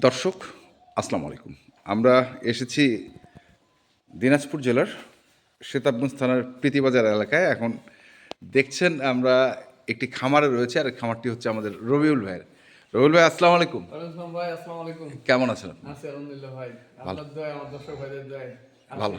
দর্শক আসসালামু আলাইকুম। আমরা এসেছি দিনাজপুর জেলার সেতাবগঞ্জ থানার প্রীতিবাজার এলাকায়। এখন দেখছেন আমরা একটি খামারে রয়েছে আর খামারটি হচ্ছে আমাদের রবিউল ভাইয়ের। রবিউল ভাই আসসালামু আলাইকুম। ভাই আসসালামু আলাইকুম। কেমন আছেন আছি আলহামদুলিল্লাহ ভাই। আপনার দোয়া আমার দর্শক ভাইদের দোয়া ভালো।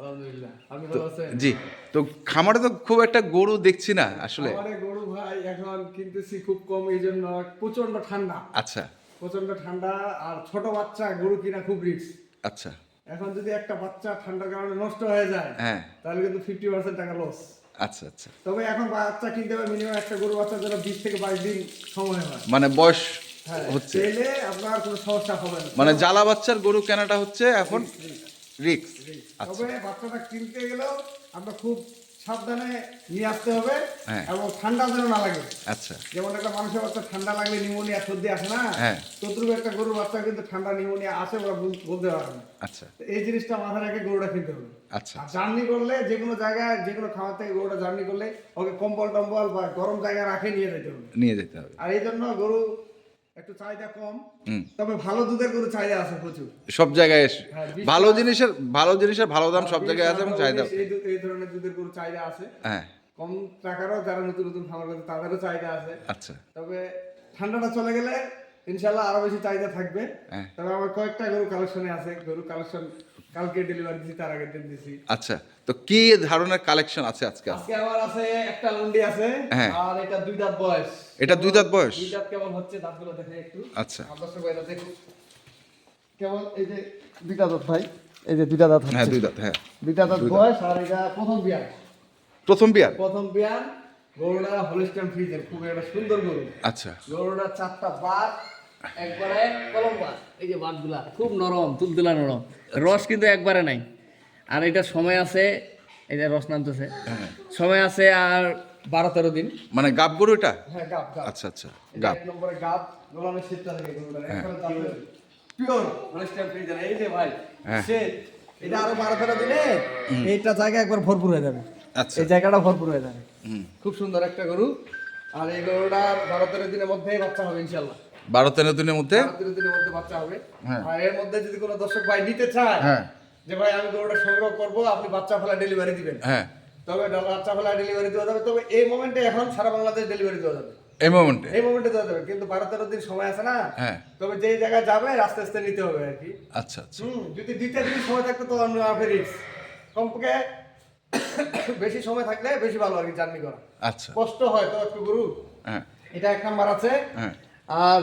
আলহামদুলিল্লাহ। আপনি ভালো আছেন? জি তো খামারে তো খুব একটা গরু দেখছি না আসলে। আমারে গরু ভাই এখন কিনতেছি খুব কম এই জন্য প্রচণ্ড ঠান্ডা। আচ্ছা। প্রচণ্ড ঠান্ডা আর ছোট বাচ্চা গরু কিনা খুব রিস্ক আচ্ছা। এখন যদি একটা বাচ্চা ঠান্ডার কারণে নষ্ট হয়ে যায় হ্যাঁ। তাহলে কিন্তু ফিফটি পার্সেন্ট টাকা লস আচ্ছা আচ্ছা। তবে এখন বাচ্চা কিনতে হবে মিনিমাম একটা গরু বাচ্চার জন্য বিশ থেকে বাইশ দিন সময় হয়। মানে বয়স হ্যাঁ হচ্ছে। পেলে আপনার কোনো সমস্যা হবে না। মানে জ্বালা বাচ্চার গরু কেনাটা হচ্ছে এখন রিক্স তবে বাচ্চাটা কিনতে গেলেও আমরা খুব সাবধানে নিয়ে আসতে হবে হ্যাঁ। এবং ঠান্ডা যেন না লাগে। আচ্ছা। যেমন একটা মানুষের বাচ্চা ঠান্ডা লাগলে নিউমোনিয়া সর্দি আসে না হ্যাঁ। তদ্রুপ একটা গরুর বাচ্চা কিন্তু ঠান্ডা নিউমোনিয়া আসে ওরা বলতে পারে না। আচ্ছা। এই জিনিসটা মাথায় রেখে গরুটা কিনতে হবে। আচ্ছা। জার্নি করলে যে কোনো জায়গায় যে কোনো খামার থেকে গরুটা জার্নি করলে ওকে কম্বল টম্বল বা গরম জায়গায় রাখে নিয়ে যেতে হবে। নিয়ে যেতে হবে। আর এই জন্য গরু একটু চাহিদা কম তবে ভালো দুধের গরু চাহিদা আছে প্রচুর। সব জায়গায় হ্যাঁ, ভালো জিনিসের ভালো জিনিসের ভালো দাম সব জায়গায় আছে এবং চাহিদা এই ধরনের দুধের গরু চাহিদা আছে। হ্যাঁ। কম টাকারও যারা নতুন নতুন খামার করে তাদেরও চাহিদা আছে। আচ্ছা। তবে ঠান্ডাটা চলে গেলে ইনশাল্লাহ আরও বেশি চাহিদা থাকবে। হ্যাঁ। তবে আমার কয়েকটা গরু কালেকশনে আছে গরু কালেকশন কালকে ডেলিভারি দিছি তার আগের দিন দিছি। আচ্ছা তো কি ধরনের কালেকশন আছে আজকে? আজকে আমার আছে একটা লন্ডি আছে হ্যাঁ। আর এটা দুই দাঁত বয়স। এটা দুই দাঁত বয়স? দুই দাঁত কেমন হচ্ছে দাঁতগুলো দেখে একটু। আচ্ছা। আমার দর্শক ভাইরা দেখুন কেমন? এই যে দুইটা দাঁত ভাই। এই যে দুইটা দাঁত হ্যাঁ দুই দাঁত হ্যাঁ। দুইটা দাঁত বয়স আর এটা প্রথম বিয়ার। প্রথম বিয়ার? প্রথম বিয়ান গরুটা হলিস্টান ফ্রিজের খুব একটা সুন্দর গরু। আচ্ছা। গরুটা চারটা বাট একবারে কলম বাট এই যে বাটগুলা খুব নরম তুলতুলা নরম। রস কিন্তু একবারে নাই। আর এটা সময় আছে যে রস নামতেছে। সময় আছে আর বারো তেরো দিন। মানে গাব গরু এটা হ্যাঁ আচ্ছা আচ্ছা গাব। নম্বরে গাব গোলামের শীতটা থেকে পিওর হলিস্টান এই যে ভাই হ্যাঁ। সে এটা আরও বারো তেরো দিনে এইটা জায়গা একবার ভরপুর হয়ে যাবে। আচ্ছা। এই জায়গাটা ভরপুর হয়ে যাবে। খুব সুন্দর একটা গরু। আর এই গরুটা বারো তেরো দিনের মধ্যেই বাচ্চা হবে ইনশাল্লাহ বারো তেরো দিনের মধ্যে? দিনের মধ্যে বাচ্চা হবে। হ্যাঁ। আর এর মধ্যে যদি কোনো দর্শক ভাই নিতে চায় হ্যাঁ। যে ভাই আমি গরুটা সংগ্রহ করব আপনি বাচ্চা ফেলা ডেলিভারি দিবেন। হ্যাঁ। তবে বাচ্চা ফেলা ডেলিভারি দেওয়া যাবে। তবে এই মোমেন্টে এখন সারা বাংলাদেশ ডেলিভারি দেওয়া যাবে। এই মোমেন্টে এই মোমেন্টে দেওয়া যাবে। কিন্তু বারো তেরো দিন সময় আছে না হ্যাঁ। তবে যেই জায়গায় যাবে আস্তে আস্তে নিতে হবে আর কি। আচ্ছা আচ্ছা। যদি দিতে দিন সময় থাকতো তো আমি আপনি রিক্স কমপক্ষে বেশি সময় থাকলে বেশি ভালো আর কি জার্নি করা। আচ্ছা। কষ্ট হয় তো একটু গরু। হ্যাঁ। এটা এক নাম্বার আছে। হ্যাঁ। আর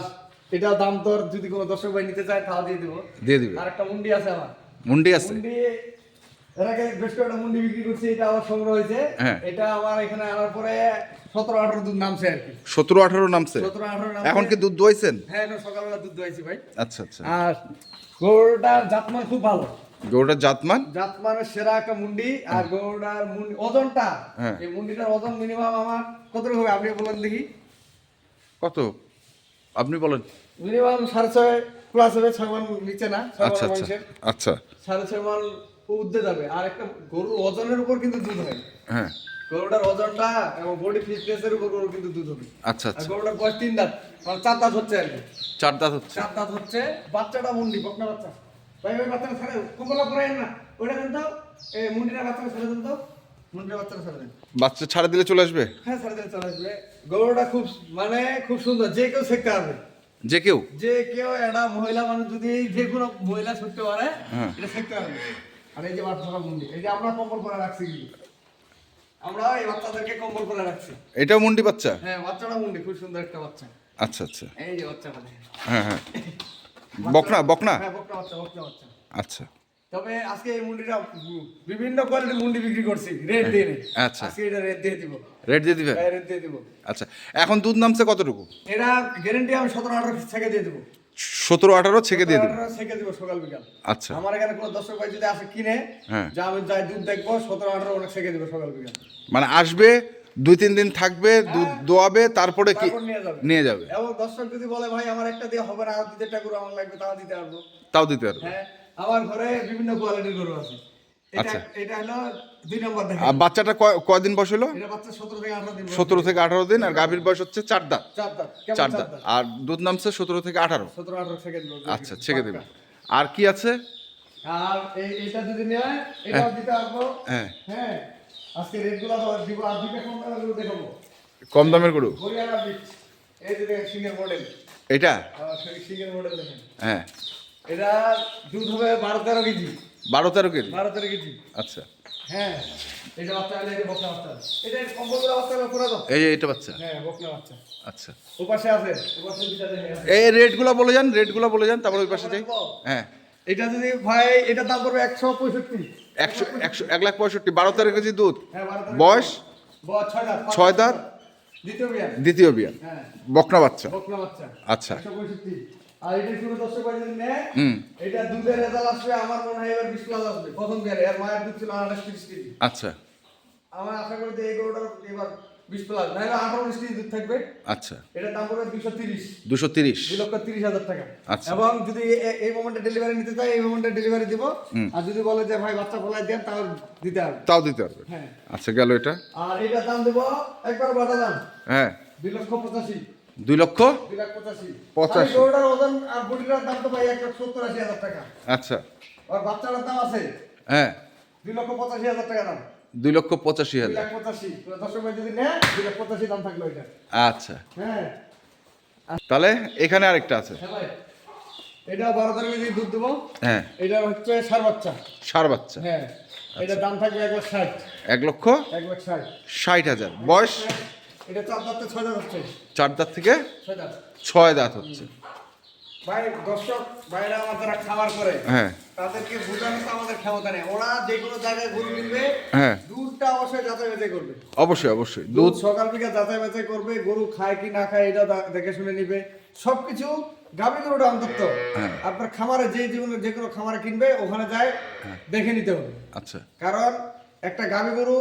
এটা দাম তোর যদি কোনো দর্শক ভাই নিতে চায় তাও দিয়ে দিব। দিয়ে দিবে। আর একটা মুন্ডি আছে আমার। মুন্ডি আছে? মুন্ডি এর আগে বেশ কয়েকটা মুন্ডি বিক্রি করছি এটা আমার সংগ্রহ হয়েছে। হ্যাঁ। এটা আমার এখানে আনার পরে সতেরো আঠারো দুধ নামছে আর কি। সতেরো আঠারো নামছে? সতেরো আঠারো এখন কি দুধ দোয়াইছেন? হ্যাঁ সকালবেলা দুধ দোয়াইছি ভাই। আচ্ছা আচ্ছা। আর গরুটার জাতমান খুব ভালো। গরুটার জাতমান? জাতমানের সেরা একটা মুন্ডি আর গরুটার মুন্ডি ওজনটা হ্যাঁ। এই মুন্ডিটার ওজন মিনিমাম আমার কত হবে? আপনি বলেন দেখি। কত? আপনি বলেন। মিনিমাম সাড়ে ছয় প্লাস হবে ছয় মান নিচে না আচ্ছা আচ্ছা আচ্ছা। সাড়ে ছয় মান উর্ধে যাবে। আর একটা গরুর ওজনের উপর কিন্তু দুধ হয়। হ্যাঁ। গরুটার ওজনটা এবং বডি ফিটনেসের উপর গরু কিন্তু দুধ হবে। আচ্ছা আচ্ছা। গরুটার বয়স তিন দাঁত মানে চার দাঁত হচ্ছে আর কি। চার দাঁত হচ্ছে। চার দাঁত হচ্ছে বাচ্চাটা মুন্ডি বকনা বাচ্চা। ভাই ওই বাচ্চাটা ছাড়ে কমলা পরে না। ওইটা দেন তো এই মুন্ডিটা বাচ্চাটা ছেড়ে দেন তো। বাচ্চা ছাড়া দিলে চলে আসবে? হ্যাঁ ছেড়ে দিলে চলে আসবে। গরুটা খুব মানে খুব সুন্দর যে কেউ শিখতে পারবে। যে কেউ? যে কেউ একটা মহিলা মানুষ যদি যে কোনো মহিলা শিখতে পারে হ্যাঁ। এটা শিখতে পারবে। আর এই যে বাচ্চাটা মুন্ডি এই যে আমরা কম্বল করে রাখছি আমরা এই বাচ্চাদেরকে কম্বল করে রাখছি। এটাও মুন্ডি বাচ্চা? হ্যাঁ বাচ্চাটা মুন্ডি খুব সুন্দর একটা বাচ্চা। আচ্ছা আচ্ছা। এই যে বাচ্চাটা হ্যাঁ হ্যাঁ। বকনা বকনা? হ্যাঁ বকনা বাচ্চা বকনা বাচ্চা। আচ্ছা। তবে আজকে এই মুন্ডিটা বিভিন্ন কোয়ালিটির মুন্ডি বিক্রি করছি রেট দিয়ে আচ্ছা। আজকে এটা রেট দিয়ে দিব। রেট দিয়ে দিবেন? রেট দিয়ে দিব। আচ্ছা এখন দুধ নামছে কতটুকু? এটা গ্যারেন্টি আমি সতেরো আঠারো থেকে দিয়ে দেবো। সতেরো আঠারো ছেকে দিয়ে আঠারো থেকে দিব সকাল বিকাল। আচ্ছা। আমার এখানে কোনো দর্শক ভাই যদি আসে কিনে হ্যাঁ। যা আমি যাই দুধ দেখব সতেরো আঠারো অনেক থেকে দিব সকাল বিকাল। মানে আসবে দুই তিন দিন থাকবে দুধ দোয়াবে তারপরে কি নিয়ে যাবে। নিয়ে যাবে? এবং দর্শক যদি বলে ভাই আমার একটা দিয়ে হবে না আর দুটা গরু আমার লাগবে তাও দিতে পারব। তাও দিতে পারবে। হ্যাঁ। আমার ঘরে বিভিন্ন কোয়ালিটির গরু আছে। এটা আচ্ছা। এটা হলো দুই নম্বর আর বাচ্চাটা কয় কয়দিন বয়স হলো? সতেরো থেকে আঠারো দিন আর গাভীর বয়স হচ্ছে চার দাঁত। চার দাঁত। আর দুধ নামছে সতেরো থেকে আঠারো। আচ্ছা ছেড়ে দেবেন আর কি আছে? আর যদি নেয় এটাও দিতে পারব। হ্যাঁ। হ্যাঁ। আজকে রেটগুলো দিব। আর দুইটা কম দামে গরু দেখাবো। কম দামের গরু? হরিয়ানা বিচ এই যে সিঙ্গেল মডেল এটা? সিঙ্গেল মডেল দেখেন। হ্যাঁ। এটা দুধ হবে বারো তেরো কেজি। বারো তেরো কেজি? বারো তেরো কেজি। আচ্ছা। হ্যাঁ এটা বাচ্চা হলে এটা বকনা বাচ্চা এটা কম্বল বাচ্চা পুরো দাও এই এটা বাচ্চা? হ্যাঁ বকনা বাচ্চা। আচ্ছা। ও পাশে আছে ও পাশে দুইটা এই রেটগুলো বলে যান রেটগুলো বলে যান তারপর ওই পাশে যাই। হ্যাঁ। এটা যদি ভাই এটা দাম পড়বে একশো পঁয়ষট্টি। একশো একশো এক লাখ পঁয়ষট্টি বারো তেরো কেজি দুধ। হ্যাঁ বয়স? ছয় দাঁত? দ্বিতীয় বিয়ার। দ্বিতীয় বিয়ান হ্যাঁ। বকনা বাচ্চা। বকনা বাচ্চা। আচ্ছা। আর এটা শুরু দর্শক ভাই যদি নেয় এটা দুধের রেজাল্ট আসবে আমার মনে হয় এবার বিশ প্লাস আসবে প্রথম বিয়ারে এর মায়ের দুধ ছিল আঠাশ তিরিশ কেজি। আচ্ছা। আমার আশা করি যে এই গরুটার এবার বিশ প্লাস নাহলে আঠারো উনিশ কেজি দুধ থাকবে। আচ্ছা। এটার দাম পড়বে দুশো তিরিশ। দুশো তিরিশ। দুই লক্ষ তিরিশ হাজার টাকা। আচ্ছা। এবং যদি এই মোমেন্টে ডেলিভারি নিতে চাই এই মোমেন্টে ডেলিভারি দিব। আর যদি বলে যে ভাই বাচ্চা ফলাই দেন তাহলে দিতে হবে। তাও দিতে পারবে হ্যাঁ। আচ্ছা গেল এটা। আর এইটার দাম দেবো একবার বাটা দাম। হ্যাঁ। দুই লক্ষ পঁচাশি। দুই লক্ষ? পঁচাশি। আচ্ছা। বাচ্চাটার দাম আছে? হ্যাঁ। দুই লক্ষ পঁচাশি হাজার টাকা দাম। দুই লক্ষ পঁচাশি এটা। আচ্ছা। হ্যাঁ। তাহলে এখানে আরেকটা আছে। হ্যাঁ এটা বারো তেরো কেজি দুধ দেবো হ্যাঁ। এটা হচ্ছে সার বাচ্চা। সার বাচ্চা। হ্যাঁ। এটার দাম থাকবে এক লাখ ষাট। এক লক্ষ এক লাখ ষাট। ষাট হাজার। বয়স? এটা চার দাঁতে ছয় দাঁত হচ্ছে। চার দাঁত থেকে ছয় দাঁত। হচ্ছে। ভাই দর্শক বাইরে আমার যারা খাবার করে হ্যাঁ। তাদেরকে বোঝানো তো আমাদের ক্ষমতা নেই। ওরা যে কোনো জায়গায় গরু কিনবে হ্যাঁ। দুধটা অবশ্যই যাচাই বাছাই করবে। অবশ্যই অবশ্যই। দুধ সকাল বিকাল যাচাই বাছাই করবে গরু খায় কি না খায় এটা দেখে শুনে নিবে। সবকিছু গাভী গরুটা অন্তত। হ্যাঁ। আপনার খামারে যে জীবনে যে কোনো খামারে কিনবে ওখানে যায় দেখে নিতে হবে। আচ্ছা। কারণ একটা গাভী গরু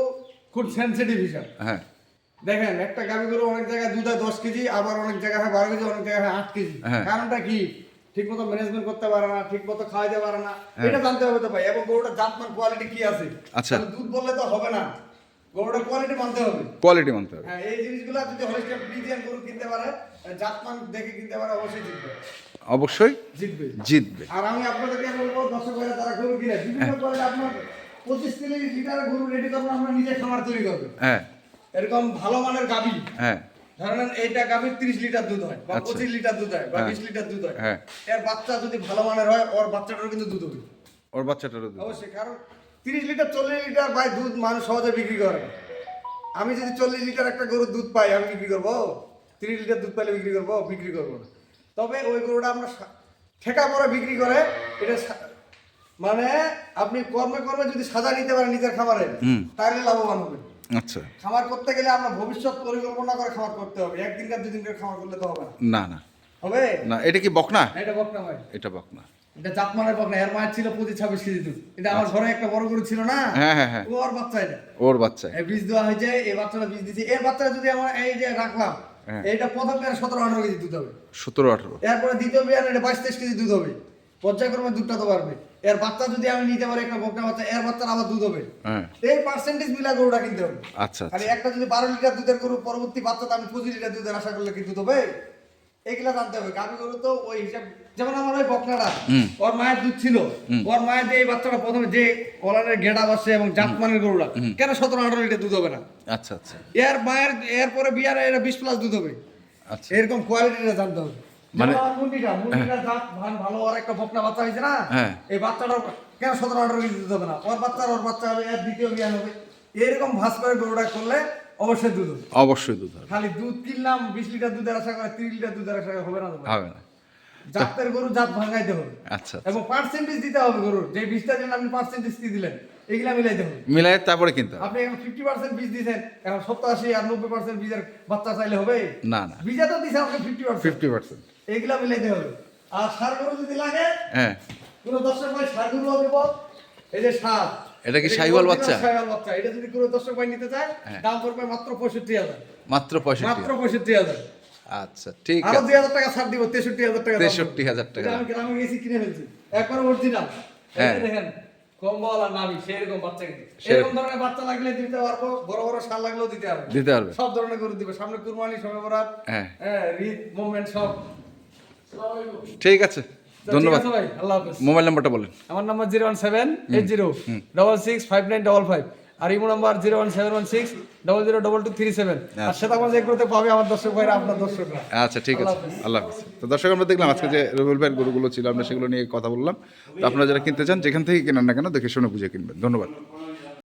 খুব সেন্সিটিভ হিসাব। হ্যাঁ। দেখেন একটা গাভী গরু অনেক জায়গায় দুধ হয় দশ কেজি আবার অনেক জায়গায় হয় বারো কেজি অনেক জায়গায় হয় আট কেজি। হ্যাঁ। কারণটা কি? ঠিক মতো ম্যানেজমেন্ট করতে পারে না ঠিক মতো খাওয়াইতে পারে না। হ্যাঁ। এটা জানতে হবে তো ভাই এবং গরুটার জাতমান কোয়ালিটি কি আছে? আচ্ছা। দুধ বললে তো হবে না। গরুটার কোয়ালিটি মানতে হবে। কোয়ালিটি মানতে হবে। হ্যাঁ এই জিনিসগুলো যদি ফ্রিজিয়ান গরু কিনতে পারে জাতমান দেখে কিনতে পারে অবশ্যই জিতবে। অবশ্যই জিতবে। জিতবে। আর আমি আপনাদেরকে বলব দর্শক ভাইরা তারা গরু কিনে বিভিন্ন করে আপনার পঁচিশ তিরিশ লিটার গরু রেডি করব আমরা নিজে খামার তৈরি করবে। হ্যাঁ। এরকম ভালো মানের গাভী। হ্যাঁ। ধরেন এইটা গাভীর তিরিশ লিটার দুধ হয় বা আচ্ছা। পঁচিশ লিটার দুধ হয় বা হ্যাঁ। বিশ লিটার দুধ হয়। হ্যাঁ। এর বাচ্চা যদি ভালো মানের হয় ওর বাচ্চাটারও কিন্তু দুধ হবে। ওর বাচ্চাটারও দুধ অবশ্যই কারণ তিরিশ লিটার চল্লিশ লিটার ভাই দুধ মানুষ সহজে বিক্রি করে। আমি যদি চল্লিশ লিটার একটা গরুর দুধ পাই আমি বিক্রি করব? তিরিশ লিটার দুধ পাইলে বিক্রি করব? বিক্রি করব না। তবে ওই গরুটা আমরা ঠেকা পরে বিক্রি করে এটা মানে আপনি কর্মে কর্মে যদি সাজা নিতে পারেন নিজের খাবারে। তাহলে লাভবান হবে আচ্ছা। খামার করতে গেলে আমরা ভবিষ্যৎ পরিকল্পনা করে খামার করতে হবে। একদিনকার দুদিনকার খামার করলে তো হবে না। না হবে? না এটা কি বকনা? এটা বকনা ভাই। এটা বকনা। এটা জাতমানের বকনা। এর মায়ের ছিল পঁচিশ ছাব্বিশ কেজি দুধ। এটা আমার ঘরে একটা বড় গরু ছিল না? হ্যাঁ হ্যাঁ হ্যাঁ। ও বাচ্চা এটা ওর বাচ্চা এই বীজ দেওয়া হয়েছে এই বাচ্চাটা বীজ দিচ্ছে এর বাচ্চাটা যদি আমার এই যে রাখলাম হ্যাঁ। এইটা প্রথম বিয়ার সতেরো আঠারো কেজি দুধ হবে। সতেরো আঠারো। এরপরে দ্বিতীয় বিয়ার এটা বাইশ তেইশ কেজি দুধ হবে। পর্যায়ক্রমে দুধটা তো বাড়বে। এর বাচ্চা যদি আমি নিতে পারি একটা বকনা বাচ্চা এর বাচ্চার আবার দুধ হবে। হ্যাঁ। এই পার্সেন্টেজ মিলা গরুটা কিনতে হবে। আচ্ছা খালি আচ্ছা। একটা যদি বারো লিটার দুধের গরু পরবর্তী বাচ্চা আমি পঁচিশ লিটার দুধের আশা করলে কি দুধ হবে। এগুলা জানতে হবে। গাভী গরু তো ওই হিসাব যেমন আমার ওই বকনাটা ওর মায়ের দুধ ছিল। ওর মায়ের যে এই বাচ্চাটা প্রথমে যে কলারের গেড়া বসে এবং জাতমানের গরুটা কেন সতেরো আঠারো লিটার দুধ হবে না? আচ্ছা আচ্ছা। এর মায়ের এরপরে বিয়ার এর বিশ প্লাস দুধ হবে। আচ্ছা। এরকম কোয়ালিটিটা জানতে হবে। মানে- মানে মুন্ডিটা মুন্ডিটা জাত ভান ভালো আর একটা বকনা বাচ্চা হয়েছে না? হ্যাঁ। এই বাচ্চাটা কেন সতেরো আঠারো কেজি দুধ হবে না? ওর বাচ্চার ওর বাচ্চা হবে এর দ্বিতীয় বিয়ান হবে। এরকম ভাস করে গরুটা করলে অবশ্যই দুধ হবে। অবশ্যই দুধ হবে। খালি দুধ কিনলাম বিশ লিটার দুধের আশা করে তিরিশ লিটার দুধের আশা করে হবে না হবে না। জাতের গরু জাত ভাঙাইতে হবে। আচ্ছা এবং পার্সেন্টেজ দিতে হবে গরুর। যে বিশটা জন্য আপনি পার্সেন্টেজ কি দিলেন? এগুলা মিলাইতে হবে মিলাই তারপরে কিনতে হবে। আপনি এখন ফিফটি পার্সেন্ট বীজ দিয়েছেন এখন সত্তর আশি আর নব্বই পার্সেন্ট বীজের বাচ্চা চাইলে হবে? না না। বীজা তো দিছে আমাকে ফিফটি পার্সেন্ট ফিফটি পার্সেন্ট এইগুলা মিলাইতে হবে। আর সার গরু যদি লাগে হ্যাঁ। কোনো দর্শক ভাই সার গরু দেব এই যে সার এটা কি শাহিওয়াল বাচ্চা? শাহিওয়াল বাচ্চা। এটা যদি কোনো দর্শক ভাই নিতে চায় হ্যাঁ। দাম পড়বে মাত্র পঁয়ষট্টি হাজার। মাত্র পঁয়ষট্টি মাত্র পঁয়ষট্টি হাজার। আচ্ছা ঠিক আরও আছে। দুই হাজার টাকা ছাড় দিব তেষট্টি হাজার টাকা দাম। 63,000 টাকা। আমি গ্রামে গেছি কিনে ফেলছি। একবার অরিজিনাল হ্যাঁ। দেখেন কম্বল আর নাভি সেরকম বাচ্চা এরকম ধরনের বাচ্চা লাগলে দিতে পারব বড় বড় সার লাগলেও দিতে পারব। দিতে পারবে। সব ধরনের গরু দিবে সামনে কুরবানি সময় বরাত হ্যাঁ। হ্যাঁ মুভমেন্ট সব। ঠিক আছে ধন্যবাদ ঠিক আছে ভাই আল্লাহ হাফেজ। মোবাইল নাম্বারটা বলেন। আমার number zero one seven eight zero double six five nine double five. আর Imo number zero one seven one six double zero double two three seven. আর সেটা আমাদের এগুলোতে পাবে আমার দর্শক ভাইরা আপনার দর্শকরা। আচ্ছা ঠিক আছে। আল্লাহ হাফিজ। তো দর্শক আমরা দেখলাম আজকে যে রবিউল ভাইয়ের গরুগুলো ছিল আমরা সেগুলো নিয়ে কথা বললাম। তো আপনারা যারা কিনতে চান যেখান থেকে কেনেন না কেন দেখে শুনে বুঝে কিনবেন। ধন্যবাদ।